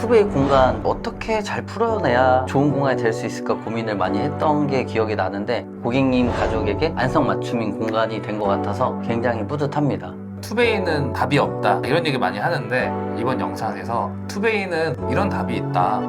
투베이 공간 어떻게 잘 풀어내야 좋은 공간이 될 수 있을까 고민을 많이 했던 게 기억이 나는데 고객님 가족에게 안성맞춤인 공간이 된 것 같아서 굉장히 뿌듯합니다. 투베이는 답이 없다 이런 얘기 많이 하는데 이번 영상에서 투베이는 이런 답이 있다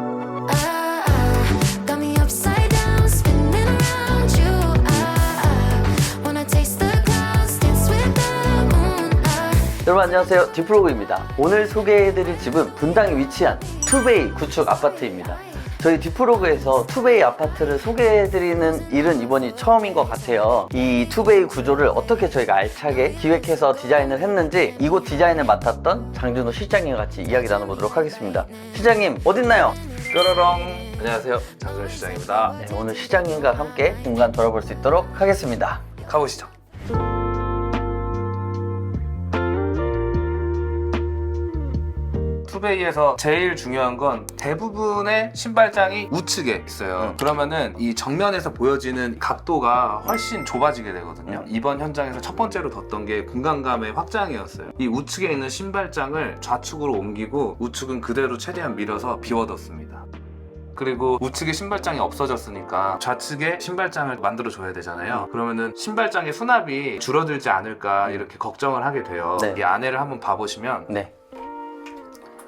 여러분 안녕하세요. 디프로그입니다. 오늘 소개해드릴 집은 분당에 위치한 투베이 구축 아파트입니다. 저희 디프로그에서 투베이 아파트를 소개해드리는 일은 이번이 처음인 것 같아요. 이 투베이 구조를 어떻게 저희가 알차게 기획해서 디자인을 했는지 이곳 디자인을 맡았던 장준호 실장님과 같이 이야기 나눠보도록 하겠습니다. 실장님 어딨나요? 뾰로롱. 안녕하세요. 장준 시장입니다. 네, 오늘 시장님과 함께 공간 돌아볼 수 있도록 하겠습니다. 가보시죠 투베이에서 제일 중요한 건 대부분의 신발장이 우측에 있어요. 음. 그러면은 이 정면에서 보여지는 각도가 훨씬 좁아지게 되거든요. 음. 이번 현장에서 첫 번째로 뒀던 게 공간감의 확장이었어요. 이 우측에 있는 신발장을 좌측으로 옮기고 우측은 그대로 최대한 밀어서 비워뒀습니다. 그리고 우측에 신발장이 없어졌으니까 좌측에 신발장을 만들어 줘야 되잖아요. 그러면은 신발장의 수납이 줄어들지 않을까 이렇게 걱정을 하게 돼요. 네. 이 안에를 한번 봐보시면 네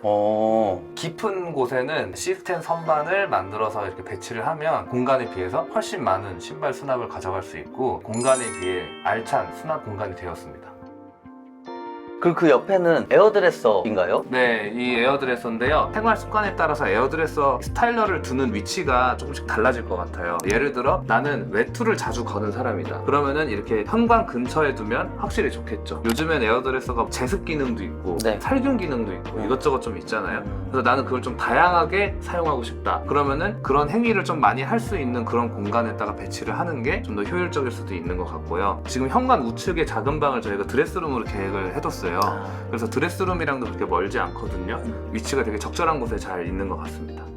어... 깊은 곳에는 시스템 선반을 만들어서 이렇게 배치를 하면 공간에 비해서 훨씬 많은 신발 수납을 가져갈 수 있고 공간에 비해 알찬 수납 공간이 되었습니다. 그리고 그 옆에는 에어드레서인가요? 네, 이 에어드레서인데요. 생활 습관에 따라서 에어드레서 스타일러를 두는 위치가 조금씩 달라질 것 같아요. 예를 들어 나는 외투를 자주 거는 사람이다. 그러면은 이렇게 현관 근처에 두면 확실히 좋겠죠. 요즘엔 에어드레서가 제습 기능도 있고 네. 살균 기능도 있고 음. 이것저것 좀 있잖아요. 그래서 나는 그걸 좀 다양하게 사용하고 싶다. 그러면은 그런 행위를 좀 많이 할 수 있는 그런 공간에다가 배치를 하는 게 좀 더 효율적일 수도 있는 것 같고요. 지금 현관 우측에 작은 방을 저희가 드레스룸으로 계획을 해뒀어요. 아, 그래서 드레스룸이랑도 그렇게 멀지 않거든요. 위치가 되게 적절한 곳에 잘 있는 것 같습니다.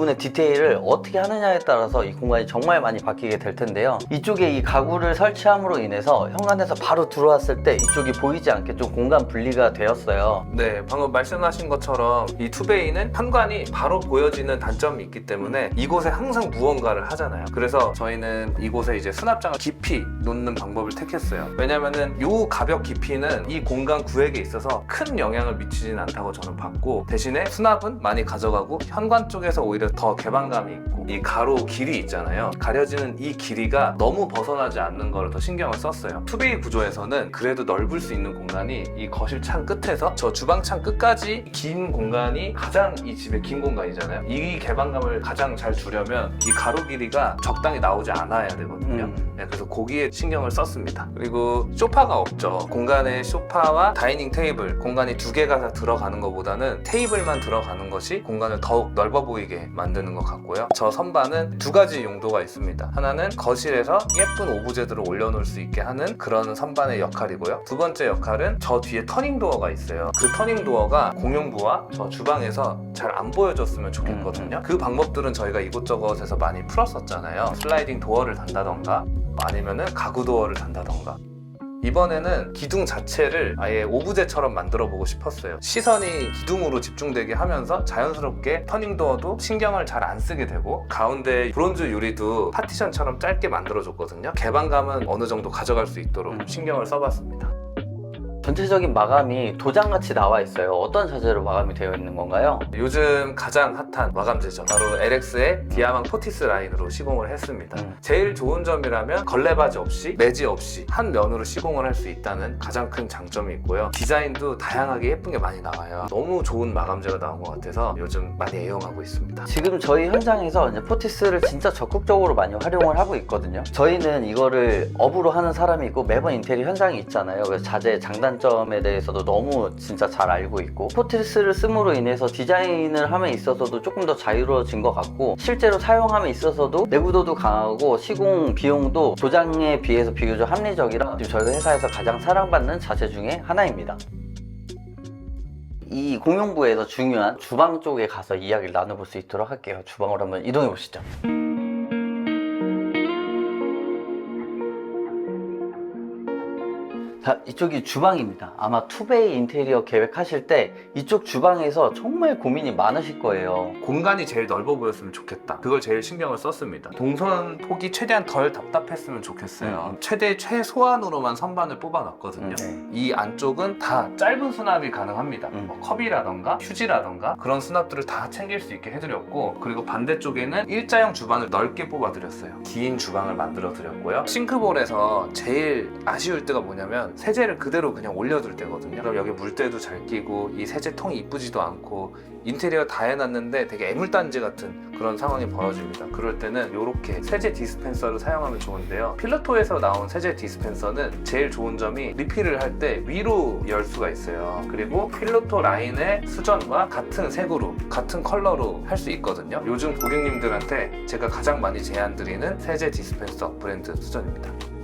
부분의 디테일을 어떻게 하느냐에 따라서 이 공간이 정말 많이 바뀌게 될 텐데요. 이쪽에 이 가구를 설치함으로 인해서 현관에서 바로 들어왔을 때 이쪽이 보이지 않게 좀 공간 분리가 되었어요. 네, 방금 말씀하신 것처럼 이 투베이는 현관이 바로 보여지는 단점이 있기 때문에 이곳에 항상 무언가를 하잖아요. 그래서 저희는 이곳에 이제 수납장을 깊이 놓는 방법을 택했어요. 왜냐면은 요 가벽 깊이는 이 공간 구획에 있어서 큰 영향을 미치진 않다고 저는 봤고 대신에 수납은 많이 가져가고 현관 쪽에서 오히려 더 개방감이 있고 이 가로 길이 있잖아요. 가려지는 이 길이가 너무 벗어나지 않는 거를 더 신경을 썼어요. 투베이 구조에서는 그래도 넓을 수 있는 공간이 이 거실 창 끝에서 저 주방 창 끝까지 긴 공간이 가장 이 집의 긴 공간이잖아요. 이 개방감을 가장 잘 주려면 이 가로 길이가 적당히 나오지 않아야 되거든요. 음. 네, 그래서 거기에 신경을 썼습니다. 그리고 소파가 없죠. 공간에 소파와 다이닝 테이블, 공간이 두 개가 다 들어가는 것보다는 테이블만 들어가는 것이 공간을 더욱 넓어 보이게 만드는 것 같고요. 저 선반은 두 가지 용도가 있습니다. 하나는 거실에서 예쁜 오브제들을 올려놓을 수 있게 하는 그런 선반의 역할이고요. 두 번째 역할은 저 뒤에 터닝 도어가 있어요. 그 터닝 도어가 공용부와 저 주방에서 잘 안 보여줬으면 좋겠거든요. 그 방법들은 저희가 이곳저곳에서 많이 풀었었잖아요. 슬라이딩 도어를 단다던가 아니면은 가구 도어를 단다던가 이번에는 기둥 자체를 아예 오브제처럼 만들어 보고 싶었어요. 시선이 기둥으로 집중되게 하면서 자연스럽게 터닝도어도 신경을 잘 안 쓰게 되고 가운데 브론즈 유리도 파티션처럼 짧게 만들어 줬거든요. 개방감은 어느 정도 가져갈 수 있도록 음. 신경을 써봤습니다. 전체적인 마감이 도장같이 나와 있어요. 어떤 자재로 마감이 되어 있는 건가요? 요즘 가장 핫한 마감재죠. 바로 LX의 디아망 포티스 라인으로 시공을 했습니다. 음. 제일 좋은 점이라면 걸레바지 없이 매지 없이 한 면으로 시공을 할 수 있다는 가장 큰 장점이 있고요. 디자인도 다양하게 예쁜 게 많이 나와요. 너무 좋은 마감재가 나온 것 같아서 요즘 많이 애용하고 있습니다. 지금 저희 현장에서 이제 포티스를 진짜 적극적으로 많이 활용을 하고 있거든요. 저희는 이거를 업으로 하는 사람이고 매번 인테리어 현장이 있잖아요. 그래서 자재 장단 점에 대해서도 너무 진짜 잘 알고 있고 포티스를 씀으로 인해서 디자인을 함에 있어서도 조금 더 자유로워진 것 같고 실제로 사용함에 있어서도 내구도도 강하고 시공 비용도 도장에 비해서 비교적 합리적이라 저희 회사에서 가장 사랑받는 자재 중에 하나입니다. 이 공용부에서 중요한 주방 쪽에 가서 이야기를 나눠볼 수 있도록 할게요. 주방으로 한번 이동해 보시죠. 자, 이쪽이 주방입니다. 아마 투베이 인테리어 계획하실 때 이쪽 주방에서 정말 고민이 많으실 거예요. 공간이 제일 넓어 보였으면 좋겠다. 그걸 제일 신경을 썼습니다. 동선 폭이 최대한 덜 답답했으면 좋겠어요. 음. 최대 최소한으로만 선반을 뽑아놨거든요. 네. 이 안쪽은 다 짧은 수납이 가능합니다. 음. 뭐 컵이라던가 휴지라던가 그런 수납들을 다 챙길 수 있게 해드렸고 그리고 반대쪽에는 일자형 주방을 넓게 뽑아드렸어요. 긴 주방을 만들어 드렸고요. 싱크볼에서 제일 아쉬울 때가 뭐냐면 세제를 그대로 그냥 올려둘 때거든요. 그럼 여기 물때도 잘 끼고 이 세제통이 이쁘지도 않고 인테리어 다 해놨는데 되게 애물단지 같은 그런 상황이 벌어집니다. 그럴 때는 이렇게 세제 디스펜서를 사용하면 좋은데요. 필러토에서 나온 세제 디스펜서는 제일 좋은 점이 리필을 할 때 위로 열 수가 있어요. 그리고 필러토 라인의 수전과 같은 색으로 같은 컬러로 할 수 있거든요. 요즘 고객님들한테 제가 가장 많이 제안 드리는 세제 디스펜서 브랜드 수전입니다.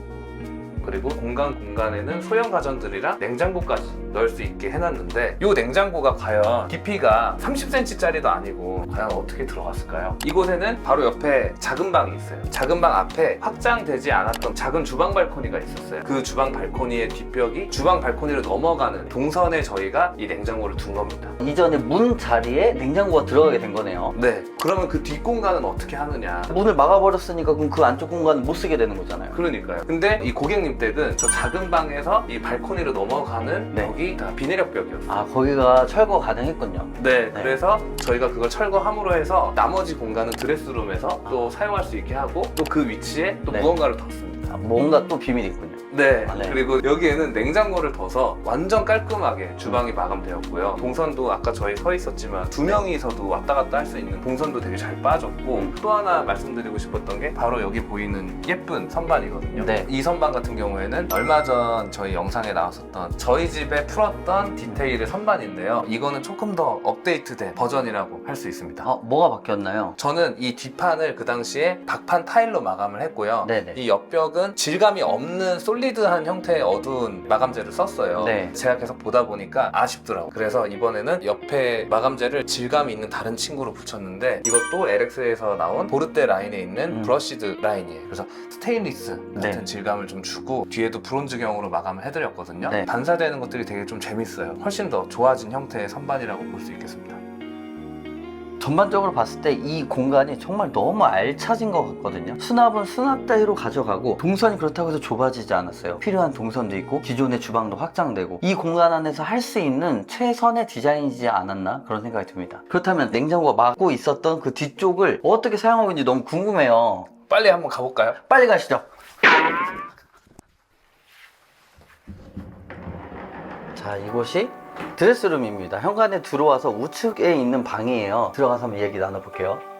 그리고 공간 공간에는 소형 가전들이랑 냉장고까지 넣을 수 있게 해놨는데 이 냉장고가 과연 깊이가 30cm짜리도 아니고 과연 어떻게 들어갔을까요? 이곳에는 바로 옆에 작은 방이 있어요. 작은 방 앞에 확장되지 않았던 작은 주방 발코니가 있었어요. 그 주방 발코니의 뒷벽이 주방 발코니로 넘어가는 동선에 저희가 이 냉장고를 둔 겁니다. 이전에 문 자리에 냉장고가 들어가게 된 거네요. 네. 그러면 그 뒷공간은 어떻게 하느냐? 문을 막아버렸으니까 그럼 그 안쪽 공간을 못 쓰게 되는 거잖아요. 그러니까요. 근데 이 고객님 댁은 저 작은 방에서 이 발코니로 넘어가는 네. 벽이 다 비내력 벽이었어요. 아, 거기가 철거 가능했군요. 네, 네. 그래서 저희가 그걸 철거함으로 해서 나머지 공간은 드레스룸에서 또 사용할 수 있게 하고 또 그 위치에 또 네. 무언가를 뒀습니다. 아, 뭔가 또 비밀이 있군요. 네. 아, 네. 그리고 여기에는 냉장고를 둬서 완전 깔끔하게 주방이 마감되었고요. 동선도 아까 저희 서 있었지만 두 명이서도 왔다 갔다 할 수 있는 동선도 되게 잘 빠졌고 음. 또 하나 말씀드리고 싶었던 게 바로 여기 보이는 예쁜 선반이거든요. 네. 이 선반 같은 경우에는 얼마 전 저희 영상에 나왔었던 저희 집에 풀었던 디테일의 선반인데요. 이거는 조금 더 업데이트된 버전이라고 할 수 있습니다. 어, 뭐가 바뀌었나요? 저는 이 뒷판을 그 당시에 박판 타일로 마감을 했고요. 네네. 이 옆벽은 질감이 없는 솔리 드한 형태의 어두운 마감재를 썼어요. 네. 제가 계속 보다 보니까 아쉽더라고요. 그래서 이번에는 옆에 마감재를 질감이 있는 다른 친구로 붙였는데 이것도 LX에서 나온 보르테 라인에 있는 음. 브러쉬드 라인이에요. 그래서 스테인리스 같은 네. 질감을 좀 주고 뒤에도 브론즈경으로 마감을 해드렸거든요. 네. 반사되는 것들이 되게 좀 재밌어요. 훨씬 더 좋아진 형태의 선반이라고 볼 수 있겠습니다. 전반적으로 봤을 때 이 공간이 정말 너무 알차진 것 같거든요. 수납은 수납대로 가져가고 동선이 그렇다고 해서 좁아지지 않았어요. 필요한 동선도 있고 기존의 주방도 확장되고 이 공간 안에서 할 수 있는 최선의 디자인이지 않았나 그런 생각이 듭니다. 그렇다면 냉장고가 막고 있었던 그 뒤쪽을 어떻게 사용하고 있는지 너무 궁금해요. 빨리 한번 가볼까요? 빨리 가시죠. 자, 이곳이 드레스룸입니다. 현관에 들어와서 우측에 있는 방이에요. 들어가서 한번 얘기 나눠볼게요.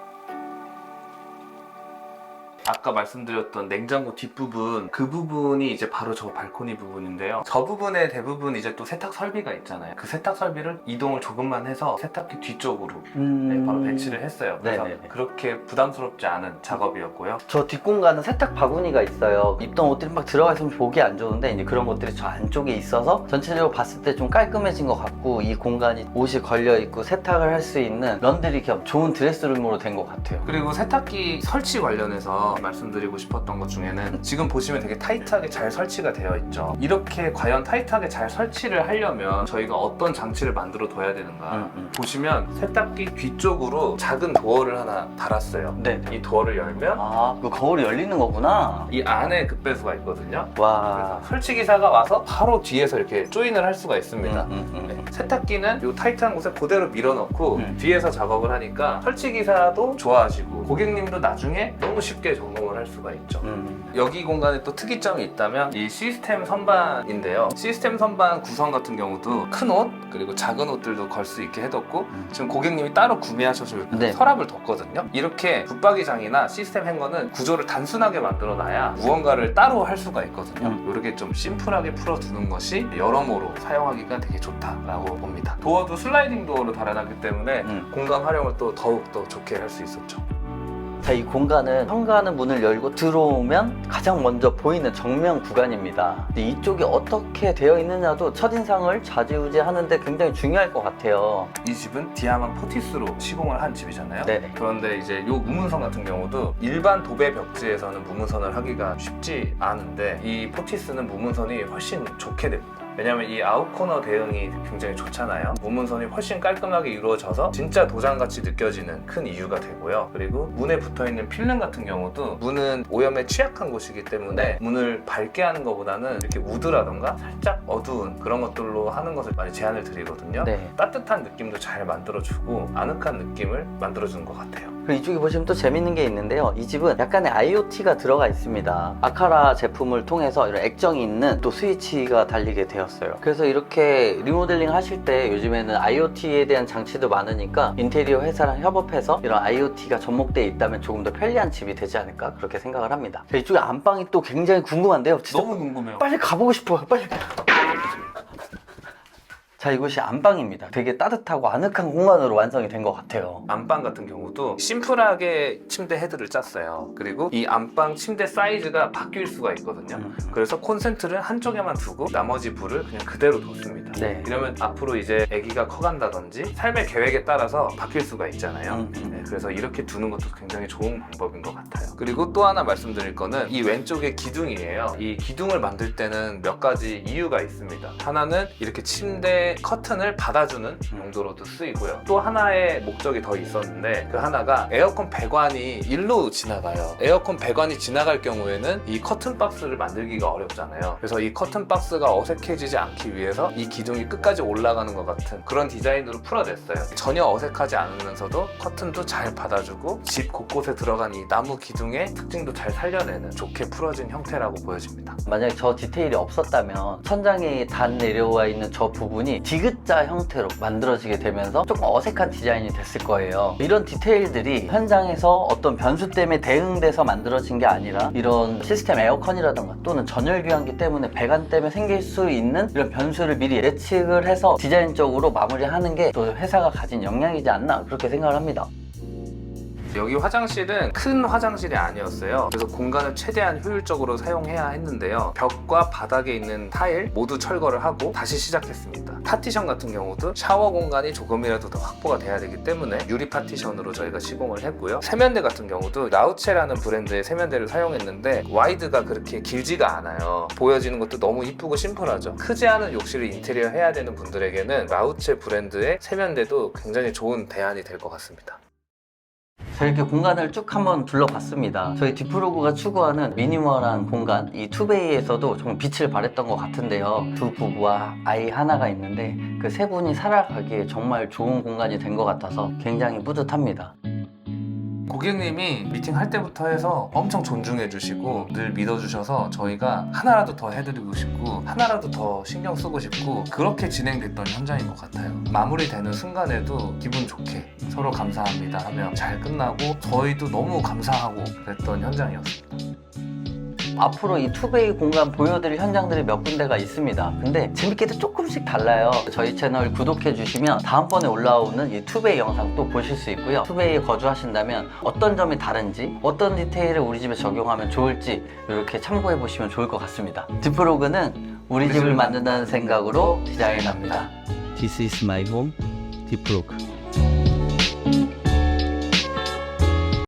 아까 말씀드렸던 냉장고 뒷부분 그 부분이 이제 바로 저 발코니 부분인데요 저 부분에 대부분 이제 또 세탁 설비가 있잖아요 그 세탁 설비를 이동을 조금만 해서 세탁기 뒤쪽으로 네, 바로 배치를 했어요 그래서 음. 네네네. 그렇게 부담스럽지 않은 작업이었고요 저 뒷공간은 세탁 바구니가 있어요. 입던 옷들이 막 들어가 있으면 보기 안 좋은데 이제 그런 것들이 저 안쪽에 있어서 전체적으로 봤을 때 좀 깔끔해진 것 같고 이 공간이 옷이 걸려 있고 세탁을 할 수 있는 런드리 겸 좋은 드레스룸으로 된 것 같아요. 그리고 세탁기 설치 관련해서 말씀드리고 싶었던 것 중에는 지금 보시면 되게 타이트하게 잘 설치가 되어 있죠 이렇게 과연 타이트하게 잘 설치를 하려면 저희가 어떤 장치를 만들어 둬야 되는가 음, 음. 보시면 세탁기 뒤쪽으로 작은 도어를 하나 달았어요 네. 이 도어를 열면 아, 그 거울이 열리는 거구나. 이 안에 급배수가 있거든요. 와. 설치 기사가 와서 바로 뒤에서 이렇게 조인을 할 수가 있습니다. 음, 음, 음. 네. 세탁기는 이 타이트한 곳에 그대로 밀어넣고 음. 뒤에서 작업을 하니까 설치 기사도 좋아지고 고객님도 나중에 너무 쉽게 점검을 할 수가 있죠. 음. 여기 공간에 또 특이점이 있다면 이 시스템 선반인데요. 시스템 선반 구성 같은 경우도 큰 옷 그리고 작은 옷들도 걸 수 있게 해뒀고 음. 지금 고객님이 따로 구매하셔서 네. 서랍을 뒀거든요. 이렇게 붙박이장이나 시스템 행거는 구조를 단순하게 만들어놔야 무언가를 따로 할 수가 있거든요. 음. 이렇게 좀 심플하게 풀어두는 것이 여러모로 사용하기가 되게 좋다라고 봅니다. 도어도 슬라이딩 도어로 달아놨기 때문에 음. 공간 활용을 또 더욱 더 좋게 할 수 있었죠. 자, 이 공간은 현관은 문을 열고 들어오면 가장 먼저 보이는 정면 구간입니다. 이쪽이 어떻게 되어 있느냐도 첫인상을 좌지우지하는데 굉장히 중요할 것 같아요. 이 집은 디아만 포티스로 시공을 한 집이잖아요. 네네. 그런데 이제 요 무문선 같은 경우도 일반 도배 벽지에서는 무문선을 하기가 쉽지 않은데 이 포티스는 무문선이 훨씬 좋게 됩니다. 왜냐면 이 아웃코너 대응이 굉장히 좋잖아요. 무문선이 훨씬 깔끔하게 이루어져서 진짜 도장같이 느껴지는 큰 이유가 되고요. 그리고 문에 붙어 있는 필름 같은 경우도 문은 오염에 취약한 곳이기 때문에 문을 밝게 하는 것보다는 이렇게 우드라던가 살짝 어두운 그런 것들로 하는 것을 많이 제안을 드리거든요. 네. 따뜻한 느낌도 잘 만들어주고 아늑한 느낌을 만들어주는 것 같아요. 그리고 이쪽에 보시면 또 재밌는 게 있는데요. 이 집은 약간의 IoT가 들어가 있습니다. 아카라 제품을 통해서 이런 액정이 있는 또 스위치가 달리게 되었어요. 그래서 이렇게 리모델링 하실 때 요즘에는 IoT에 대한 장치도 많으니까 인테리어 회사랑 협업해서 이런 IoT가 접목되어 있다면 조금 더 편리한 집이 되지 않을까 그렇게 생각을 합니다. 자, 이쪽에 안방이 또 굉장히 궁금한데요. 진짜 궁금해요. 빨리 가보고 싶어요. 빨리. 자, 이곳이 안방입니다. 되게 따뜻하고 아늑한 공간으로 완성이 된 것 같아요. 안방 같은 경우도 심플하게 침대 헤드를 짰어요. 그리고 이 안방 침대 사이즈가 바뀔 수가 있거든요. 음. 그래서 콘센트를 한쪽에만 두고 나머지 불을 그냥 그대로 뒀습니다. 네. 이러면 앞으로 이제 아기가 커간다든지 삶의 계획에 따라서 바뀔 수가 있잖아요. 음, 음. 네, 그래서 이렇게 두는 것도 굉장히 좋은 방법인 것 같아요. 그리고 또 하나 말씀드릴 거는 이 왼쪽에 기둥이에요. 이 기둥을 만들 때는 몇 가지 이유가 있습니다. 하나는 이렇게 침대 커튼을 받아주는 용도로도 쓰이고요. 또 하나의 목적이 더 있었는데 그 하나가 에어컨 배관이 일로 지나가요. 에어컨 배관이 지나갈 경우에는 이 커튼 박스를 만들기가 어렵잖아요. 그래서 이 커튼 박스가 어색해지지 않기 위해서 이 기둥이 끝까지 올라가는 것 같은 그런 디자인으로 풀어냈어요. 전혀 어색하지 않으면서도 커튼도 잘 받아주고 집 곳곳에 들어간 이 나무 기둥의 특징도 잘 살려내는 좋게 풀어진 형태라고 보여집니다. 만약에 저 디테일이 없었다면 천장이 단 내려와 있는 저 부분이 디귿자 형태로 만들어지게 되면서 조금 어색한 디자인이 됐을 거예요. 이런 디테일들이 현장에서 어떤 변수 때문에 대응돼서 만들어진 게 아니라 이런 시스템 에어컨이라던가 또는 전열교환기 때문에 배관 때문에 생길 수 있는 이런 변수를 미리 예측을 해서 디자인적으로 마무리하는 게 또 회사가 가진 역량이지 않나 그렇게 생각을 합니다. 여기 화장실은 큰 화장실이 아니었어요. 그래서 공간을 최대한 효율적으로 사용해야 했는데요. 벽과 바닥에 있는 타일 모두 철거를 하고 다시 시작했습니다. 파티션 같은 경우도 샤워 공간이 조금이라도 더 확보가 돼야 되기 때문에 유리 파티션으로 저희가 시공을 했고요. 세면대 같은 경우도 라우체라는 브랜드의 세면대를 사용했는데 와이드가 그렇게 길지가 않아요. 보여지는 것도 너무 이쁘고 심플하죠. 크지 않은 욕실을 인테리어 해야 되는 분들에게는 라우체 브랜드의 세면대도 굉장히 좋은 대안이 될 것 같습니다. 자 이렇게 공간을 쭉 한번 둘러봤습니다. 저희 디프로그가 추구하는 미니멀한 공간, 이 투베이에서도 정말 빛을 발했던 것 같은데요. 두 부부와 아이 하나가 있는데 그 세 분이 살아가기에 정말 좋은 공간이 된 것 같아서 굉장히 뿌듯합니다. 고객님이 미팅할 때부터 해서 엄청 존중해 주시고 늘 믿어 주셔서 저희가 하나라도 더 해드리고 싶고 하나라도 더 신경 쓰고 싶고 그렇게 진행됐던 현장인 것 같아요. 마무리되는 순간에도 기분 좋게 서로 감사합니다 하며 잘 끝나고 저희도 너무 감사하고 그랬던 현장이었습니다 앞으로 이 투베이 공간 보여드릴 현장들이 몇 군데가 있습니다. 근데 재밌게도 조금씩 달라요. 저희 채널 구독해 주시면 다음번에 올라오는 이 투베이 영상 또 보실 수 있고요. 투베이에 거주하신다면 어떤 점이 다른지, 어떤 디테일을 우리 집에 적용하면 좋을지 이렇게 참고해 보시면 좋을 것 같습니다. 디프로그는 우리 집을 만든다는 생각으로 디자인합니다. This is my home, 디프로크.